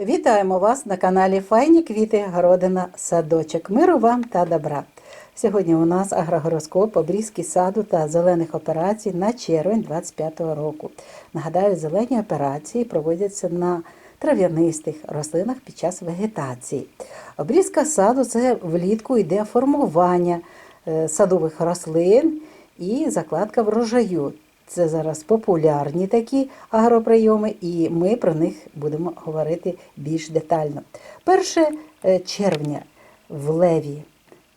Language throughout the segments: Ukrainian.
Вітаємо вас на каналі Файні квіти, городина, садочок. Миру вам та добра. Сьогодні у нас агрогороскоп, обрізки саду та зелених операцій на червень 2025 року. Нагадаю, зелені операції проводяться на трав'янистих рослинах під час вегетації. Обрізка саду це влітку йде формування е, садових рослин і закладка врожаю. Це зараз популярні такі агроприйоми, і ми про них будемо говорити більш детально. Перше е, червня в леві.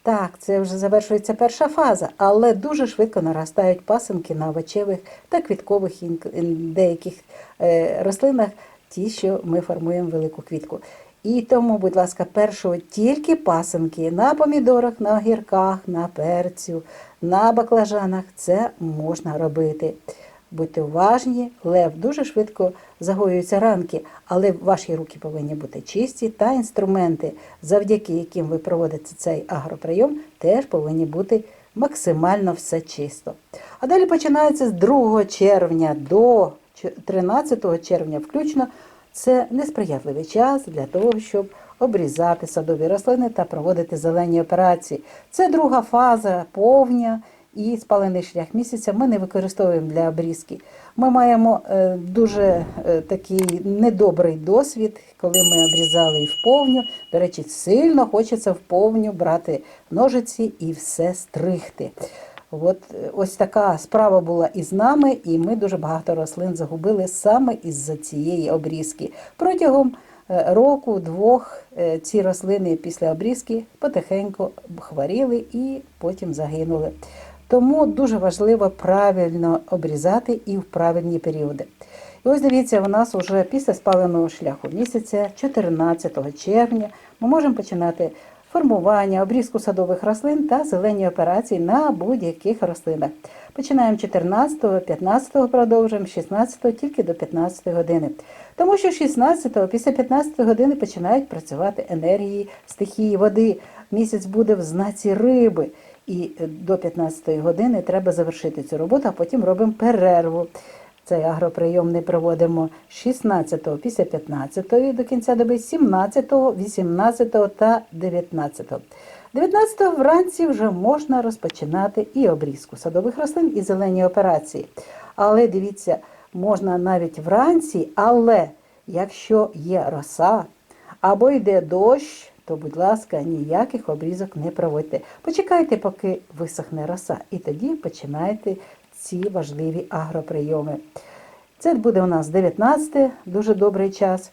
Так, це вже завершується перша фаза, але дуже швидко наростають пасинки на овочевих та квіткових деяких е, рослинах, ті, що ми формуємо велику квітку. І тому, будь ласка, першого тільки пасинки на помідорах, на огірках, на перцю, на баклажанах це можна робити. Будьте уважні, лев дуже швидко загоюються ранки, але ваші руки повинні бути чисті та інструменти, завдяки яким ви проводите цей агроприйом, теж повинні бути максимально все чисто. А далі починається з 2 червня до 13 червня включно. Це несприятливий час для того, щоб обрізати садові рослини та проводити зелені операції. Це друга фаза повня і спалений шлях місяця ми не використовуємо для обрізки. Ми маємо е, дуже е, такий недобрий досвід, коли ми обрізали і в повню. До речі, сильно хочеться в повню брати ножиці і все стригти. От е, ось така справа була і з нами, і ми дуже багато рослин загубили саме із-за цієї обрізки. Протягом е, року, двох е, ці рослини після обрізки потихеньку хворіли і потім загинули. Тому дуже важливо правильно обрізати і в правильні періоди. І ось дивіться, у нас вже після спаленого шляху місяця, 14 червня, ми можемо починати формування, обрізку садових рослин та зелені операції на будь-яких рослинах. Починаємо 14, 15 продовжуємо, 16 тільки до 15 години. Тому що 16 після 15 години починають працювати енергії стихії води. Місяць буде в знаці риби. І до 15 години треба завершити цю роботу, а потім робимо перерву. Цей агроприйом не проводимо 16-го після 15-ї до кінця доби, 17-го, 18-го та 19-го. 19-го вранці вже можна розпочинати і обрізку садових рослин, і зелені операції. Але дивіться, можна навіть вранці, але якщо є роса або йде дощ, то, будь ласка, ніяких обрізок не проводьте. Почекайте, поки висохне роса, і тоді починайте ці важливі агроприйоми. Це буде у нас 19, дуже добрий час.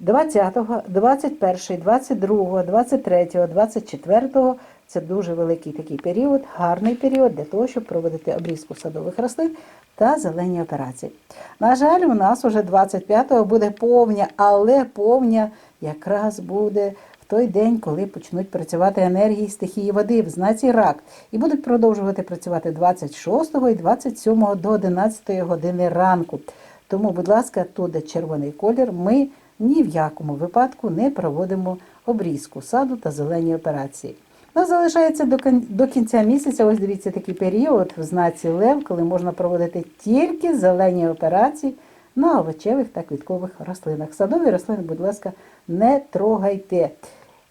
20, 21, 22, 23, 24 це дуже великий такий період, гарний період для того, щоб проводити обрізку садових рослин та зелені операції. На жаль, у нас уже 25-го буде повня, але повня якраз буде той день, коли почнуть працювати енергії стихії води в знаці рак, і будуть продовжувати працювати 26 і 27 до 11 години ранку. Тому, будь ласка, тут де червоний колір, ми ні в якому випадку не проводимо обрізку саду та зелені операції. Нас залишається до кінця місяця, ось дивіться такий період в знаці Лев, коли можна проводити тільки зелені операції на овочевих та квіткових рослинах. Садові рослини, будь ласка, не трогайте.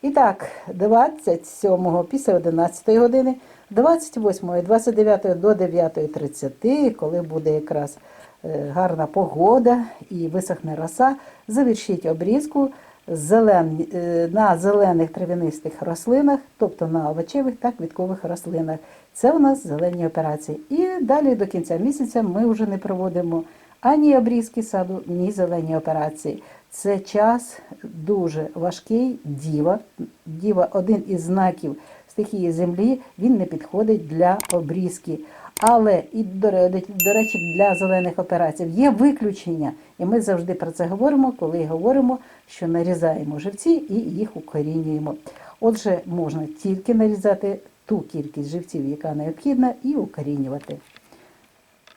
І так, 27 після 11 години, 28 29 до 9.30, коли буде якраз е, гарна погода і висохне роса, завершіть обрізку зелен, е, на зелених трав'янистих рослинах, тобто на овочевих та квіткових рослинах. Це у нас зелені операції. І далі до кінця місяця ми вже не проводимо ані обрізки саду, ні зелені операції. Це час дуже важкий діва. Діва один із знаків стихії землі, він не підходить для обрізки. Але і до ре- до речі, для зелених операцій є виключення, і ми завжди про це говоримо, коли говоримо, що нарізаємо живці і їх укорінюємо. Отже, можна тільки нарізати ту кількість живців, яка необхідна, і укорінювати.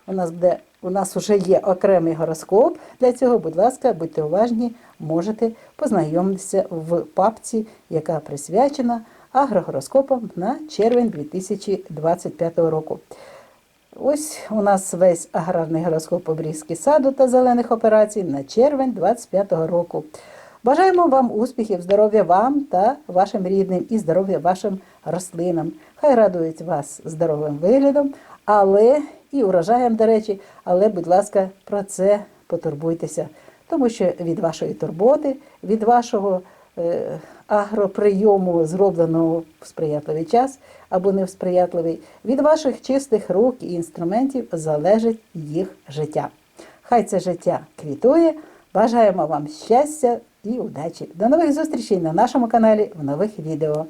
У нас буде у нас вже є окремий гороскоп. Для цього, будь ласка, будьте уважні, можете познайомитися в папці, яка присвячена агрогороскопам на червень 2025 року. Ось у нас весь аграрний гороскоп обрізки саду та зелених операцій на червень 2025 року. Бажаємо вам успіхів, здоров'я вам та вашим рідним і здоров'я вашим рослинам. Хай радують вас здоровим виглядом, але і урожаєм, до речі, але, будь ласка, про це потурбуйтеся, тому що від вашої турботи, від вашого е, агроприйому, зробленого в сприятливий час або не в сприятливий, від ваших чистих рук і інструментів залежить їх життя. Хай це життя квітує. Бажаємо вам щастя і удачі. До нових зустрічей на нашому каналі в нових відео.